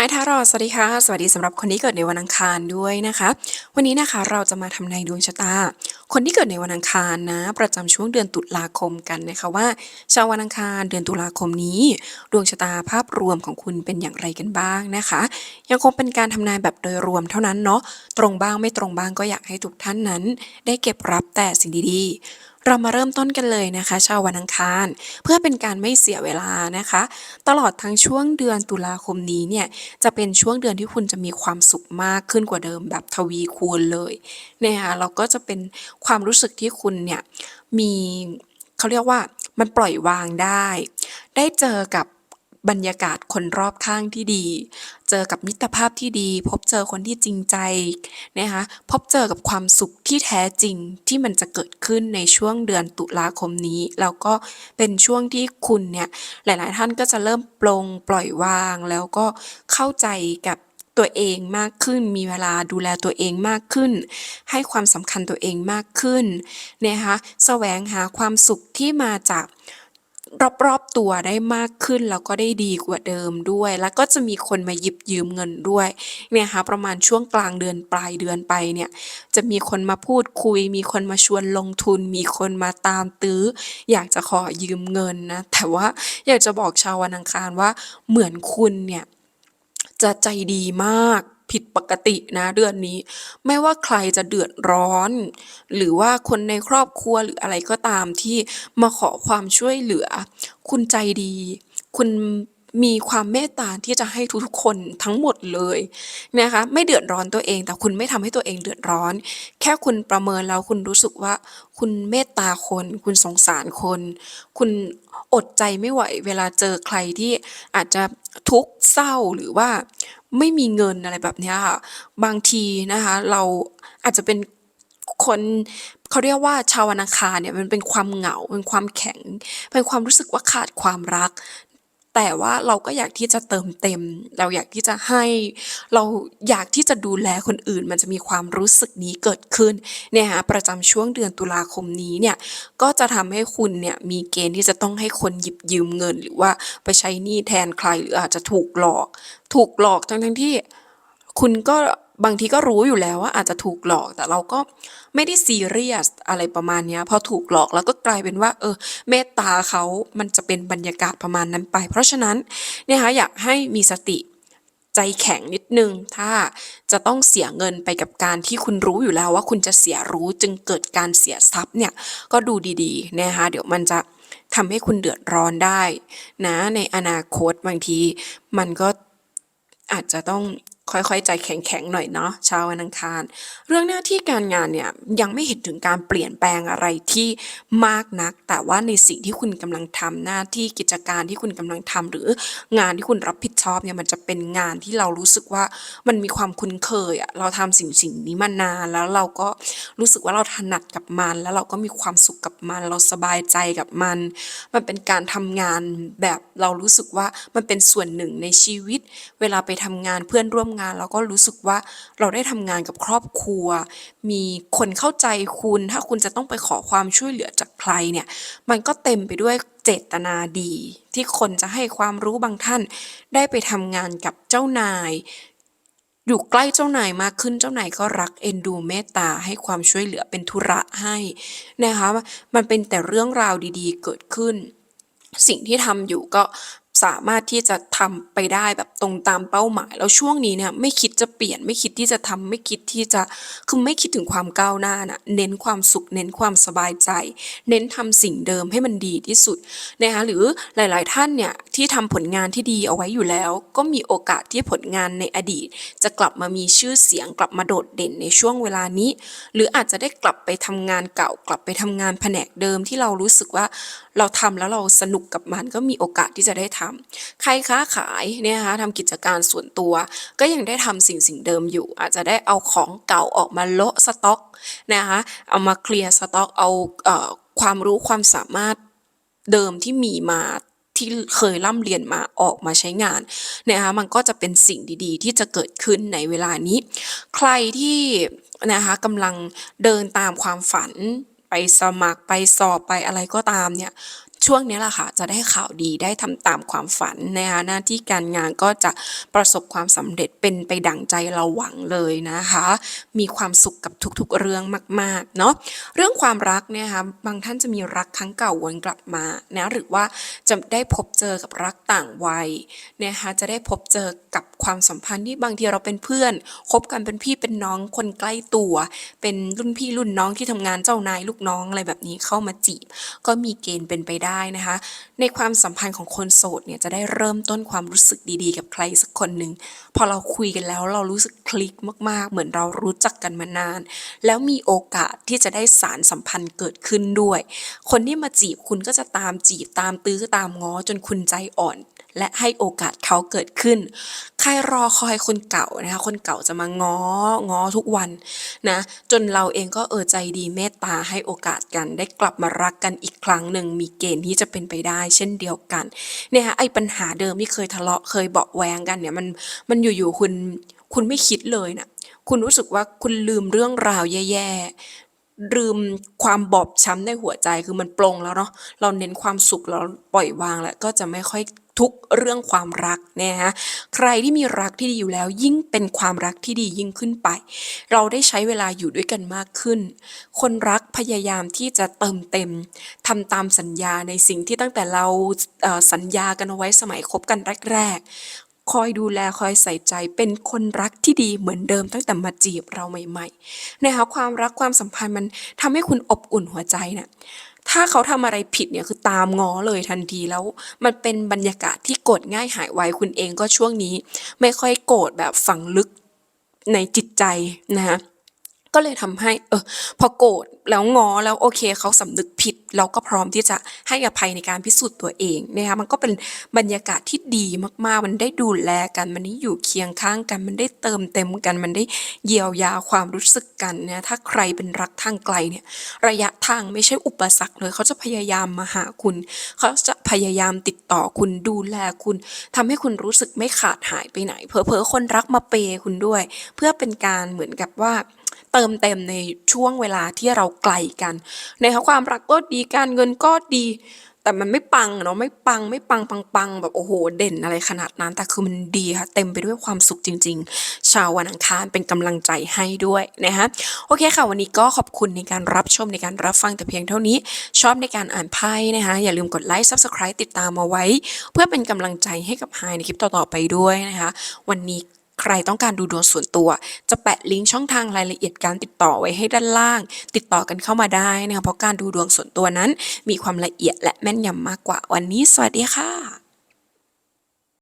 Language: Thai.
ฮายทารอสวัสดีค่ะ สวัสดีสำหรับคนที่เกิดในวันอังคารด้วยนะคะ วันนี้นะคะเราจะมาทำนายดวงชะตา คนที่เกิดในวันอังคารนะ ประจำช่วงเดือนตุลาคมกันนะคะว่า ชาววันอังคารเดือนตุลาคมนี้ ดวงชะตาภาพรวมของคุณเป็นอย่างไรกันบ้างนะคะ ยังคงเป็นการทำนายแบบโดยรวมเท่านั้นเนาะตรงบ้างไม่ตรงบ้างก็อยากให้ทุกท่านนั้น ได้เก็บรับแต่สิ่งดีๆ เรามาเริ่มต้นกันเลยนะคะชาววันอังคาร เพื่อเป็นการไม่เสียเวลานะคะ ตลอดทั้งช่วงเดือนตุลาคมนี้เนี่ยจะเป็นช่วงเดือนที่คุณจะมีความสุขมากขึ้นกว่าเดิมแบบทวีคูณเลยนะคะเราก็จะเป็นความรู้สึกที่คุณเนี่ยมีเขาเรียกว่ามันปล่อยวางได้ ได้เจอกับ บรรยากาศคนรอบข้างที่ดี เจอกับมิตรภาพที่ดี พบเจอคนที่จริงใจนะคะพบเจอกับความสุขที่แท้จริงที่มันจะเกิดขึ้นในช่วงเดือนตุลาคมนี้ แล้วก็เป็นช่วงที่คุณเนี่ยหลาย ๆ ท่านก็จะเริ่มปลงปล่อยวาง แล้วก็เข้าใจกับตัวเองมากขึ้น มีเวลาดูแลตัวเองมากขึ้น ให้ความสำคัญตัวเองมากขึ้นนะคะแสวงหาความสุขที่มาจาก รอบๆตัวได้มากขึ้น แล้วก็ได้ดีกว่าเดิมด้วย แล้วก็จะมีคนมาหยิบยืมเงินด้วยเนี่ยค่ะประมาณช่วงกลางเดือนปลายเดือนไปเนี่ยจะมีคนมาพูดคุย มีคนมาชวนลงทุน มีคนมาตามตื้อ อยากจะขอยืมเงินนะแต่ว่าอยากจะบอกชาววันอังคารว่าเหมือนคุณเนี่ยจะใจดีมาก ผิดปกตินะเดือนนี้ ไม่ว่าใครจะเดือดร้อน หรือว่าคนในครอบครัวหรืออะไรก็ตามที่มาขอความช่วยเหลือ คุณใจดี คุณมีความเมตตาที่จะให้ทุกๆคนทั้งหมดเลยนะคะไม่เดือดร้อนตัวเอง แต่คุณไม่ทำให้ตัวเองเดือดร้อน แค่คุณประเมินแล้วคุณรู้สึกว่า คุณเมตตาคน คุณสงสารคน คุณอดใจไม่ไหว เวลาเจอใครที่อาจจะทุกข์เศร้าหรือว่า ไม่มีเงินอะไรแบบเนี้ยค่ะ บางทีนะคะ เราอาจจะเป็นคนเขาเรียกว่าชาวนาคารเนี่ยมันเป็นความเหงาเป็นความแข็ง เป็นความรู้สึกว่าขาดความรัก แต่ว่าเราก็อยากที่จะเติมเต็ม เราอยากที่จะให้ เราอยากที่จะดูแลคนอื่น มันจะมีความรู้สึกนี้เกิดขึ้นเนี่ยค่ะประจำช่วงเดือนตุลาคมนี้เนี่ยก็จะทำให้คุณเนี่ยมีเกณฑ์ที่จะต้องให้คนหยิบยืมเงิน หรือว่าไปใช้หนี้แทนใครหรืออาจจะถูกหลอก ถูกหลอกทั้งๆที่ คุณก็ บางทีก็รู้อยู่แล้วว่าอาจจะถูกหลอกแต่เราก็ไม่ได้ซีเรียสอะไรประมาณนี้พอถูกหลอกแล้วก็กลายเป็นว่า เออ เมตตาเขามันจะเป็นบรรยากาศประมาณนั้นไป เพราะฉะนั้นเนี่ยคะอยากให้มีสติใจแข็งนิดนึง ถ้าจะต้องเสียเงินไปกับการที่คุณรู้อยู่แล้วว่าคุณจะเสียรู้จึงเกิดการเสียทรัพย์เนี่ยก็ดูดีๆนะคะเดี๋ยวมันจะทำให้คุณเดือดร้อนได้นะในอนาคตบางทีมันก็อาจจะต้อง ค่อยๆ ใจแข็งๆหน่อยเนาะชาววันอังคาร เรื่องหน้าที่การงานเนี่ยยังไม่เห็นถึงการเปลี่ยนแปลงอะไรที่มากนัก แต่ว่าในสิ่งที่คุณกำลังทำหน้าที่กิจการที่คุณกำลังทำหรืองานที่คุณรับผิดชอบเนี่ยมันจะเป็นงานที่เรารู้สึกว่ามันมีความคุ้นเคยอะเราทำสิ่งสิ่งนี้มานานแล้วเราก็รู้สึกว่าเราถนัดกับมัน แล้วเราก็มีความสุขกับมัน เราสบายใจกับมัน มันเป็นการทำงานแบบเรารู้สึกว่ามันเป็นส่วนหนึ่งในชีวิต เวลาไปทำงานเพื่อนร่วมงาน เราก็รู้สึกว่าเราได้ทำงานกับครอบครัว มีคนเข้าใจคุณ ถ้าคุณจะต้องไปขอความช่วยเหลือจากใครเนี่ย มันก็เต็มไปด้วยเจตนาดี ที่คนจะให้ความรู้บางท่าน ได้ไปทำงานกับเจ้านาย อยู่ใกล้เจ้านายมากขึ้นเจ้านายก็รักเอ็นดูเมตตาให้ความช่วยเหลือเป็นธุระให้นะคะ มันเป็นแต่เรื่องราวดีๆ เกิดขึ้นสิ่งที่ทำอยู่ก็ สามารถที่จะทำไปได้แบบตรงตามเป้าหมาย แล้วช่วงนี้เนี่ยไม่คิดจะเปลี่ยนไม่คิดที่จะทำไม่คิดที่จะคือไม่คิดถึงความก้าวหน้านะเน้นความสุข เน้นความสบายใจ เน้นทำสิ่งเดิมให้มันดีที่สุดนะคะหรือหลาย ๆ ท่านเนี่ยที่ทำผลงานที่ดีเอาไว้อยู่แล้ว ก็มีโอกาสที่ผลงานในอดีต จะกลับมามีชื่อเสียงกลับมาโดดเด่นในช่วงเวลานี้ หรืออาจจะได้กลับไปทำงานเก่ากลับไปทำงานแผนกเดิมที่เรารู้สึกว่าเราทำแล้วเราสนุกกับมันก็มีโอกาสที่จะได้ทำใครค้าขายเนี่ยนะคะทำกิจการส่วนตัว ก็ยังได้ทำสิ่งสิ่งเดิมอยู่ อาจจะได้เอาของเก่าออกมาโละสต็อกนะคะเอามาเคลียร์สต็อกเอาเออความรู้ความสามารถเดิมที่มีมาที่เคยร่ำเรียนมาออกมาใช้งานนะคะมันก็จะเป็นสิ่งดีๆ ที่จะเกิดขึ้นในเวลานี้ ใครที่นะคะกำลังเดินตามความฝันไปสมัครไปสอบไปอะไรก็ตามเนี่ย ช่วงนี้แหละค่ะจะได้ข่าวดีได้ทำตามความฝันนะคะหน้าที่การงานก็จะประสบความสำเร็จเป็นไปดั่งใจเราหวังเลยนะคะ มีความสุขกับทุกๆเรื่องมากๆเนาะเรื่องความรักเนี่ยค่ะบางท่านจะมีรักครั้งเก่าวนกลับมานะหรือว่าจะได้พบเจอกับรักต่างวัยนะคะจะได้พบเจอกับความสัมพันธ์ที่บางทีเราเป็นเพื่อนคบกันเป็นพี่เป็นน้องคนใกล้ตัว เป็นรุ่นพี่รุ่นน้องที่ทำงานเจ้านายลูกน้องอะไรแบบนี้เข้ามาจีบ ก็มีเกณฑ์เป็นไปได้นะคะ ในความสัมพันธ์ของคนโสดเนี่ยจะได้เริ่มต้นความรู้สึกดีๆ กับใครสักคนหนึ่งพอเราคุยกันแล้วเรารู้สึกคลิกมากๆ เหมือนเรารู้จักกันมานาน แล้วมีโอกาสที่จะได้สารสัมพันธ์เกิดขึ้นด้วย คนที่มาจีบคุณก็จะตามจีบตามตื้อตามง้อจนคุณใจอ่อน และให้โอกาสเขาเกิดขึ้น ใครรอคอยคนเก่านะคะ คนเก่าจะมาง้อ ง้อทุกวันนะ จนเราเองก็เออใจดีเมตตาให้โอกาสกัน ได้กลับมารักกันอีกครั้งหนึ่ง มีเกณฑ์ที่จะเป็นไปได้ เช่นเดียวกัน เนี่ยฮะไอ้ปัญหาเดิมที่เคยทะเลาะ เคยเบาะแวงกันเนี่ย มัน มันอยู่ๆคุณ คุณไม่คิดเลยนะคุณรู้สึกว่าคุณลืมเรื่องราวแย่ๆ ลืมความบอบช้ำในหัวใจคือมันปลงแล้วเนาะเราเน้นความสุขเราปล่อยวางแล้วก็จะไม่ค่อยทุกข์เรื่องความรักนะคะใครที่มีรักที่ดีอยู่แล้ว ยิ่งเป็นความรักที่ดียิ่งขึ้นไป เราได้ใช้เวลาอยู่ด้วยกันมากขึ้น คนรักพยายามที่จะเติมเต็มทำตามสัญญาในสิ่งที่ตั้งแต่เราสัญญากันเอาไว้สมัยคบกันแรก คอยดูแลคอยใส่ใจเป็นคนรักที่ดีเหมือนเดิมตั้งแต่มาจีบเราใหม่ๆนะคะความรักความสัมพันธ์มันทำให้คุณอบอุ่นหัวใจน่ะถ้าเขาทำอะไรผิดเนี่ยคือตามง้อเลยทันทีแล้ว มันเป็นบรรยากาศที่โกรธง่ายหายไวคุณเองก็ช่วงนี้ ไม่ค่อยโกรธแบบฝังลึกในจิตใจนะคะก็เลยทำให้ เออ พอโกรธแล้วง้อแล้วโอเค เขาสำนึกผิด เราก็พร้อมที่จะให้อภัยในการพิสูจน์ตัวเองนะคะมันก็เป็นบรรยากาศที่ดีมากๆ มันได้ดูแลกันมันได้อยู่เคียงข้างกัน มันได้เติมเต็มกัน มันได้เยียวยาความรู้สึกกันนะถ้าใครเป็นรักทางไกลเนี่ยระยะทางไม่ใช่อุปสรรคเลย เขาจะพยายามมาหาคุณ เขาจะพยายามติดต่อคุณดูแลคุณทำให้คุณรู้สึกไม่ขาดหายไปไหนเผลอคนรักมาเปย์คุณด้วย เพื่อเป็นการเหมือนกับว่า เติมเต็มในช่วงเวลาที่เราไกลกันนะคะความรักก็ดีการเงินก็ดี แต่มันไม่ปังเนาะไม่ปังไม่ปังปังปังแบบโอ้โหเด่นอะไรขนาดนั้น แต่คือมันดีค่ะเต็มไปด้วยความสุขจริง ๆ ชาววันอังคารเป็นกำลังใจให้ด้วยนะคะโอเคค่ะ วันนี้ก็ขอบคุณในการรับชมในการรับฟังแต่เพียงเท่านี้ ชอบในการอ่านไพ่นะคะอย่าลืมกดไลค์ Subscribe ติดตามมาไว้ เพื่อเป็นกำลังใจให้กับไฮในคลิปต่อๆไปด้วยนะคะวันนี้ ใครต้องการดูดวงส่วนตัว จะแปะลิงก์ช่องทางรายละเอียดการติดต่อไว้ให้ด้านล่าง ติดต่อกันเข้ามาได้นะคะเพราะการดูดวงส่วนตัวนั้น มีความละเอียดและแม่นยำมากกว่าวันนี้ สวัสดีค่ะ